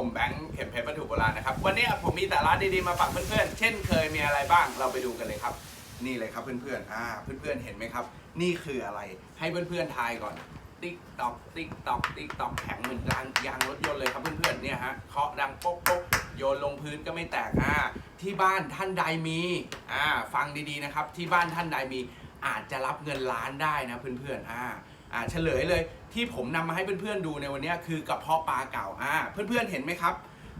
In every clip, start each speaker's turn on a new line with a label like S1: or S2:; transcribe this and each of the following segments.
S1: ผมแบงค์เข็มเพชรวัตถุโบราณนะครับ วันนี้ผมมีสาระดีๆมาฝากเพื่อนๆ เช่นเคยมีอะไรบ้างเราไปดูกันเลยครับ นี่เลยครับเพื่อนๆอ่าเพื่อนๆเห็นไหมครับ นี่คืออะไรให้เพื่อนๆทายก่อน ติ๊กตอกติ๊กตอกติ๊กตอกแข็งเหมือนยางยางรถยนต์เลยครับเพื่อนๆเนี่ยฮะเคาะดังโป๊กป๊กโยนลงพื้นก็ไม่แตกอ่าที่บ้านท่านใดมีอ่าฟังดีๆนะครับ ที่บ้านท่านใดมีอาจจะรับเงินล้านได้นะเพื่อนๆอ่า อ่าเฉลยเลยที่ผมนำมาให้เพื่อนๆดูในวันนี้คือกระเพาะปลาเก่าอ่าเพื่อนๆเห็นไหมครับ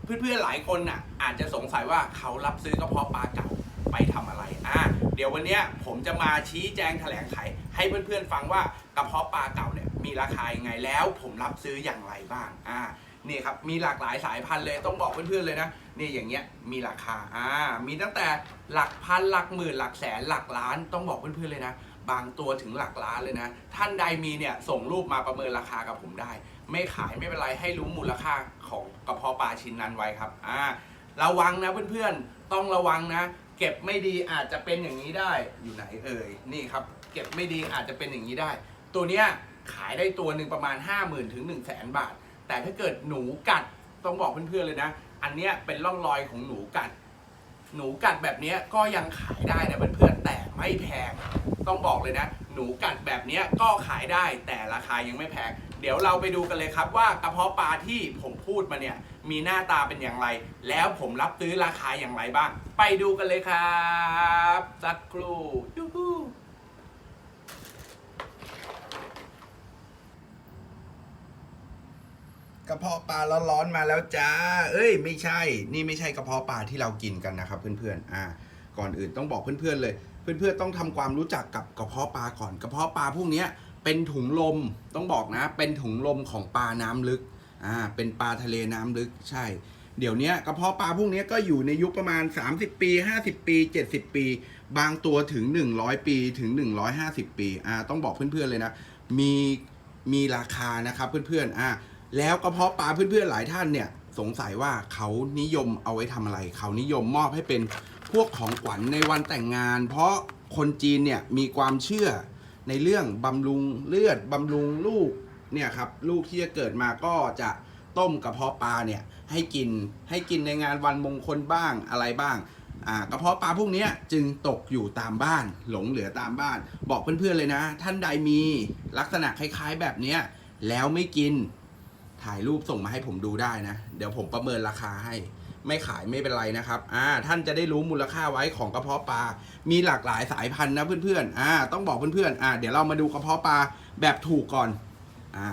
S1: เพื่อนๆหลายคนน่ะอาจจะสงสัยว่าเขารับซื้อกระเพาะปลาเก่าไปทำอะไรอ่าเดี๋ยววันนี้ผมจะมาชี้แจงแถลงไข ให้เพื่อนๆฟังว่ากระเพาะปลาเก่าเนี่ยมีราคายังไงแล้วผมรับซื้ออย่างไรบ้างอ่านี่ครับมีหลากหลายสายพันธุ์เลยต้องบอกเพื่อนๆเลยนะนี่อย่างเงี้ยมีราคาอ่ามีตั้งแต่หลักพันหลักหมื่นหลักแสนหลักล้านต้องบอกเพื่อนๆเลยนะ บางตัวถึงหลักล้านเลยนะ ท่านใดมีเนี่ยส่งรูปมาประเมินราคากับผมได้ ไม่ขายไม่เป็นไรให้รู้มูลค่าของกระเพาะปลาชิ้นนั้นไว้ครับอ่าระวังนะเพื่อนๆ ต้องระวังนะ เก็บไม่ดีอาจจะเป็นอย่างนี้ได้อยู่ไหนเอ่ยนี่ครับ เก็บไม่ดีอาจจะเป็นอย่างนี้ได้ ตัวเนี้ยขายได้ตัวหนึ่งประมาณ 5 0,000 ถึง 1 0 0 0 0แสนบาท แต่ถ้าเกิดหนูกัดต้องบอกเพื่อนๆเลยนะ อันเนี้ยเป็นร่องรอยของหนูกัด หนูกัดแบบนี้ก็ยังขายได้นะเพื่อนๆแต่ไม่แพง ต้องบอกเลยนะ หนูกัดแบบนี้ก็ขายได้แต่ราคายังไม่แพง เดี๋ยวเราไปดูกันเลยครับว่ากระเพาะปลาที่ผมพูดมาเนี่ยมีหน้าตาเป็นอย่างไร แล้วผมรับซื้อราคาอย่างไรบ้าง ไปดูกันเลยครับสักครู่ยูฮู กระเพาะปลาร้อนๆมาแล้วจ้า เอ้ย ไม่ใช่ นี่ไม่ใช่กระเพาะปลาที่เรากินกันนะครับ เพื่อนๆ อ่า ก่อนอื่นต้องบอกเพื่อนๆเลย เพื่อนๆต้องทำความรู้จักกับกระเพาะปลาก่อน กระเพาะปลาพวกนี้เป็นถุงลม ต้องบอกนะ เป็นถุงลมของปลาน้ำลึก อ่า เป็นปลาทะเลน้ำลึก ใช่ เดี๋ยวนี้กระเพาะปลาพวกนี้ก็อยู่ในยุคประมาณ 30 ปี 50 ปี 70 ปี บางตัวถึง 100 ปีถึง 150 ปี อ่า ต้องบอกเพื่อนๆเลยนะ มี มีราคานะครับเพื่อนๆ อ่า แล้วกระเพาะปลาเพื่อนๆหลายท่านเนี่ยสงสัยว่าเขานิยมเอาไว้ทำอะไร เขานิยมมอบให้เป็นพวกของขวัญในวันแต่งงาน เพราะคนจีนเนี่ยมีความเชื่อในเรื่องบำรุงเลือดบำรุงลูกเนี่ยครับลูกที่จะเกิดมาก็จะต้มกระเพาะปลาเนี่ยให้กินให้กินในงานวันมงคลบ้างอะไรบ้างกระเพาะปลาพวกนี้จึงตกอยู่ตามบ้าน หลงเหลือตามบ้าน บอกเพื่อนๆเลยนะ ท่านใดมีลักษณะคล้ายๆแบบนี้แล้วไม่กิน ถ่ายรูปส่งมาให้ผมดูได้นะ เดี๋ยวผมประเมินราคาให้ ไม่ขายไม่เป็นไรนะครับอ่าท่านจะได้รู้มูลค่าไว้ของกระเพาะปลา มีหลากหลายสายพันธุ์นะเพื่อนๆอ่าต้องบอกเพื่อนๆอ่าเดี๋ยวเรามาดูกระเพาะปลาแบบถูกก่อนอ่า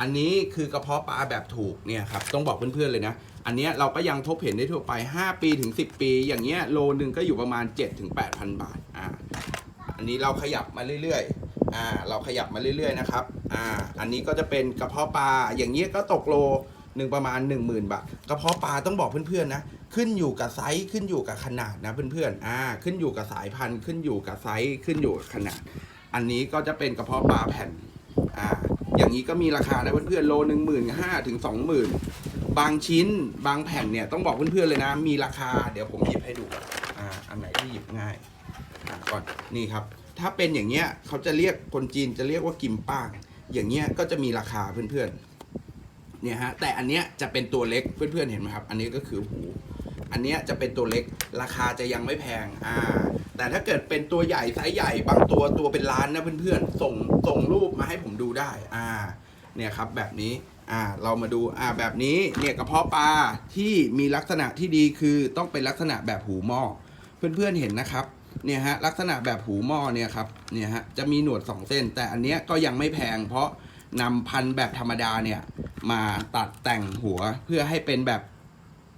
S1: อันนี้คือกระเพาะปลาแบบถูกเนี่ยครับต้องบอกเพื่อนๆเลยนะอันนี้เราก็ยังพบเห็นได้ทั่วไป 5 ปีถึง 10 ปี อย่างเงี้ยโลนึงก็อยู่ประมาณ 7-8ถึง8,000 บาทอ่าอันนี้เราขยับมาเรื่อยๆ อ่าเราขยับมาเรื่อยๆนะครับอ่าอันนี้ก็จะเป็นกระเพาะปลาอย่างเงี้ยก็ตกโลหนึ่งประมาณ 10,000 บาทกระเพาะปลาต้องบอกเพื่อนๆนะขึ้นอยู่กับไซส์ขึ้นอยู่กับขนาดนะเพื่อนๆอ่าขึ้นอยู่กับสายพันธุ์ขึ้นอยู่กับไซส์ขึ้นอยู่กับขนาด อันนี้ก็จะเป็นกระเพาะปลาแผ่นอ่าอย่างนี้ก็มีราคานะเพื่อนๆโลหนึ่งหมื่นห้าถึงสองหมื่นบางชิ้นบางแผ่นเนี่ยต้องบอกเพื่อนๆเลยนะ มีราคาเดี๋ยวผมหยิบให้ดูอ่าอันไหนที่หยิบง่ายก่อนนี่ครับ ถ้าเป็นอย่างเงี้ยเขาจะเรียกคนจีนจะเรียกว่ากิมป้าง อย่างเงี้ยก็จะมีราคาเพื่อนๆเนี่ยฮะแต่อันเนี้ยจะเป็นตัวเล็กเพื่อนๆเห็นไหมครับ อันนี้ก็คือหู อันเนี้ยจะเป็นตัวเล็กราคาจะยังไม่แพงอ่าแต่ถ้าเกิดเป็นตัวใหญ่ไซส์ใหญ่บางตัวตัวเป็นล้านนะเพื่อนๆส่งส่งรูปมาให้ผมดูได้อ่าเนี่ยครับแบบนี้อ่าเรามาดูอ่าแบบนี้เนี่ยกระเพาะปลาที่มีลักษณะที่ดีคือต้องเป็นลักษณะแบบหูหม้อเพื่อนๆเห็นนะครับ เนี่ยฮะลักษณะแบบหูหม้อเนี่ยครับเนี่ยฮะจะมีหนวด 2 เส้น แต่อันเนี้ยก็ยังไม่แพง เพราะนำพันธุ์แบบธรรมดาเนี่ยมาตัดแต่งหัวเพื่อให้เป็นแบบ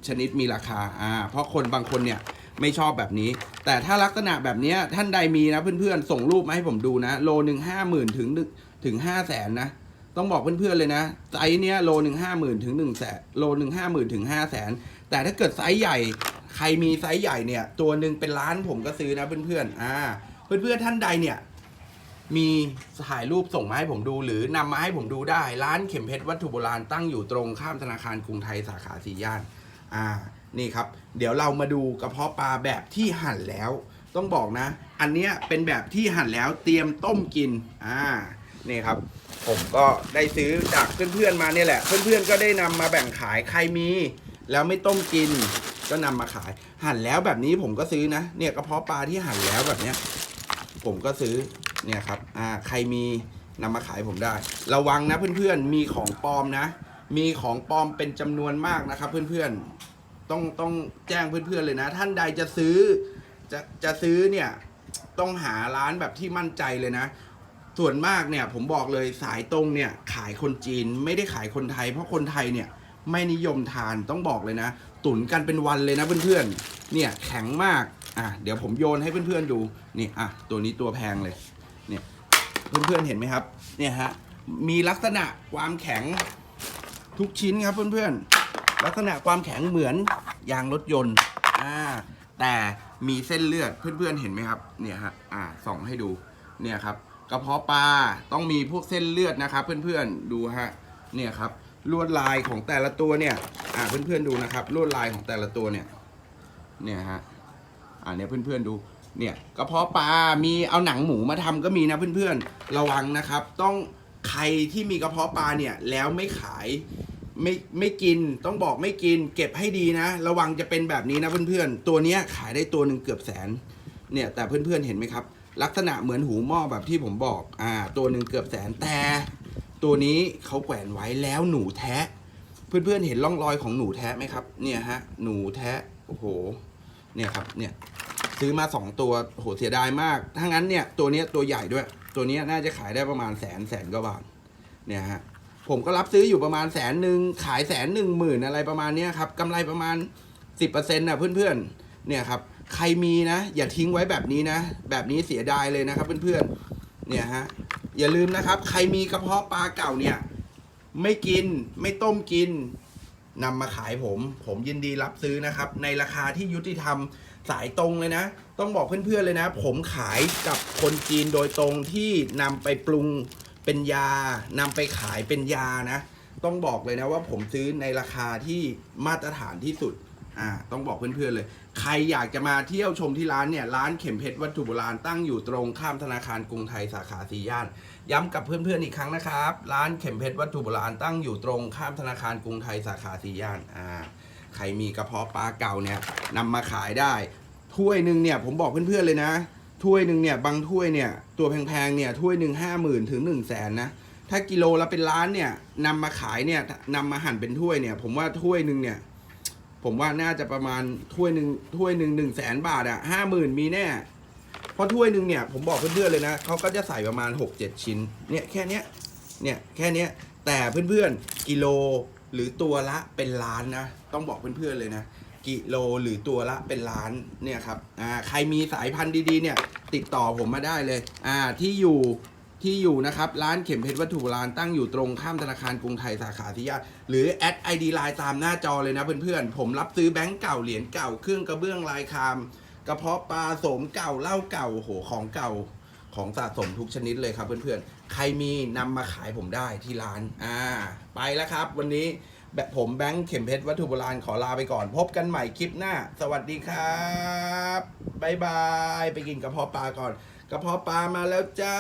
S1: ชนิดมีราคาอ่าเพราะคนบางคนเนี่ยไม่ชอบแบบนี้ แต่ถ้าลักษณะแบบเนี้ยท่านใดมีนะเพื่อนๆ ส่งรูปมาให้ผมดูนะ โลหนึ่งห้าหมื่นถึงถึงห้าแสนนะ ต้องบอกเพื่อนๆเลยนะ ไซส์เนี้ยโลหนึ่งห้าหมื่นถึงหนึ่งแสนโลหนึ่งห้าหมื่นถึงห้าแสนแต่ถ้าเกิดไซส์ใหญ่ ใครมีไซส์ใหญ่เนี่ย ตัวหนึ่งเป็นล้านผมก็ซื้อนะเพื่อนๆอ่า เพื่อนๆท่านใดเนี่ย มีถ่ายรูปส่งมาให้ผมดู หรือนำมาให้ผมดูได้ ร้านเข็มเพชรวัตถุโบราณตั้งอยู่ตรงข้ามธนาคารกรุงไทยสาขาสี่ย่าน อ่า นี่ครับ เดี๋ยวเรามาดูกระเพาะปลาแบบที่หั่นแล้ว ต้องบอกนะ อันเนี้ยเป็นแบบที่หั่นแล้วเตรียมต้มกิน อ่า นี่ครับผมก็ได้ซื้อจากเพื่อนๆมาเนี่ยแหละ เพื่อนๆก็ได้นำมาแบ่งขายใครมี แล้วไม่ต้มกิน ก็นำมาขาย หั่นแล้วแบบนี้ผมก็ซื้อนะ เนี่ยกระเพาะปลาที่หั่นแล้วแบบเนี้ย ผมก็ซื้อเนี่ยครับ อ่า ใครมีนำมาขายผมได้ ระวังนะเพื่อนๆ มีของปลอมนะ มีของปลอมเป็นจำนวนมากนะครับ เพื่อนๆ ต้องต้องแจ้งเพื่อนๆเลยนะ ท่านใดจะซื้อ จะจะซื้อเนี่ยต้องหาร้านแบบที่มั่นใจเลยนะ ส่วนมากเนี่ยผมบอกเลยสายตรงเนี่ยขายคนจีนไม่ได้ขายคนไทย เพราะคนไทยเนี่ยไม่นิยมทานต้องบอกเลยนะ ตุนกันเป็นวันเลยนะเพื่อนๆ เนี่ยแข็งมาก อะเดี๋ยวผมโยนให้เพื่อนๆดู นี่อะตัวนี้ตัวแพงเลย เนี่ยเพื่อนๆเห็นไหมครับ เนี่ยฮะมีลักษณะความแข็งทุกชิ้นครับเพื่อนๆ ลักษณะความแข็งเหมือนยางรถยนต์ อ่า แต่มีเส้นเลือดเพื่อนๆเห็นไหมครับ เนี่ยฮะ อ่าส่องให้ดู เนี่ยครับกระเพาะปลาต้องมีพวกเส้นเลือดนะครับ เพื่อนๆ ดูฮะ เนี่ยครับลวดลายของแต่ละตัวเนี่ย อ่าเพื่อนๆดูนะครับลวดลายของแต่ละตัวเนี่ยเนี่ยฮะอ่าเนี่ยเพื่อนๆดูเนี่ยกระเพาะปลา มีเอาหนังหมูมาทำก็มีนะเพื่อนๆ ระวังนะครับ ต้องใครที่มีกระเพาะปลาเนี่ยแล้วไม่ขายไม่ไม่กินต้องบอกไม่กิน เก็บให้ดีนะ ระวังจะเป็นแบบนี้นะเพื่อนๆ ตัวเนี้ยขายได้ตัวหนึ่งเกือบแสนเนี่ยแต่เพื่อนๆเห็นไหมครับ ลักษณะเหมือนหูหม้อแบบที่ผมบอกอ่าตัวหนึ่งเกือบแสนแต่ตัวนี้เขาแขวนไว้แล้วหนูแท้ เพื่อนๆเห็นร่องรอยของหนูแท้ไหมครับ เนี่ยฮะ หนูแท้โอ้โห เนี่ยครับ เนี่ย ซื้อมาสองตัว โห เสียดายมาก ถ้างั้นเนี่ย ตัวเนี้ยตัวใหญ่ด้วย ตัวเนี้ยน่าจะขายได้ประมาณแสนแสนกว่าบาท เนี่ยฮะ ผมก็รับซื้ออยู่ประมาณแสนหนึ่ง ขายแสนหนึ่งหมื่นอะไรประมาณเนี้ยครับกำไรประมาณ10%นะเพื่อนๆ เนี่ยครับ ใครมีนะ อย่าทิ้งไว้แบบนี้นะ แบบนี้เสียดายเลยนะครับเพื่อนๆ เนี่ยฮะ อย่าลืมนะครับ ใครมีกระเพาะปลาเก่าเนี่ย ไม่กินไม่ต้มกินนำมาขายผม ผมยินดีรับซื้อนะครับ ในราคาที่ยุติธรรมสายตรงเลยนะ ต้องบอกเพื่อนๆเลยนะ ผมขายกับคนจีนโดยตรงที่นำไปปรุงเป็นยานำไปขายเป็นยานะ ต้องบอกเลยนะว่าผมซื้อในราคาที่มาตรฐานที่สุดอ่าต้องบอกเพื่อนๆเลย ใครอยากจะมาเที่ยวชมที่ร้านเนี่ย ร้านเข็มเพชรวัตถุโบราณตั้งอยู่ตรงข้ามธนาคารกรุงไทยสาขาสีย่าน ย้ำกับเพื่อนๆอีกครั้งนะครับ ร้านเข็มเพชรวัตถุโบราณตั้งอยู่ตรงข้ามธนาคารกรุงไทยสาขาสีย่านอ่าใครมีกระเพาะปลาเก่าเนี่ยนำมาขายได้ ถ้วยหนึ่งเนี่ยผมบอกเพื่อนๆเลยนะ ถ้วยหนึ่งเนี่ยบางถ้วยเนี่ยตัวแพงๆเนี่ยถ้วยหนึ่งห้าหมื่นถึงหนึ่งแสนนะถ้ากิโลละเป็นล้านเนี่ยนำมาขายเนี่ยนำมาหั่นเป็นถ้วยเนี่ย ผมว่าถ้วยหนึ่งเนี่ยผมว่าน่าจะประมาณถ้วยหนึ่งถ้วยหนึ่งหนึ่งแสนบาทอะห้าหมื่นมีแน่ เพราะถ้วยหนึ่งเนี่ยผมบอกเพื่อนๆเลยนะเขาก็จะใส่ประมาณหกเจ็ดชิ้นเนี่ยแค่เนี้ยเนี่ยแค่เนี้ยแต่เพื่อนๆกิโลหรือตัวละเป็นล้านนะต้องบอกเพื่อนๆเลยนะกิโลหรือตัวละเป็นล้านเนี่ยครับอ่าใครมีสายพันธุ์ดีๆเนี่ยติดต่อผมมาได้เลยอ่าที่อยู่ที่อยู่นะครับร้านเข็มเพชรวัตถุโบราณตั้งอยู่ตรงข้ามธนาคารกรุงไทยสาขาที่ยาหรือแอดไอดีไลน์ตามหน้าจอเลยนะเพื่อนๆผมรับซื้อแบงก์เก่าเหรียญเก่าเครื่องกระเบื้องลายคาม กระเพาะปลาสมเก่าเหล้าเก่าโหของเก่าของสะสมทุกชนิดเลยครับเพื่อนๆ ใครมีนำมาขายผมได้ที่ร้าน อ่า ไปแล้วครับ วันนี้แบบผมแบงค์เข็มเพชรวัตถุโบราณขอลาไปก่อน พบกันใหม่คลิปหน้า สวัสดีครับบายบาย ไปกินกระเพาะปลาก่อน กระเพาะปลามาแล้วจ้า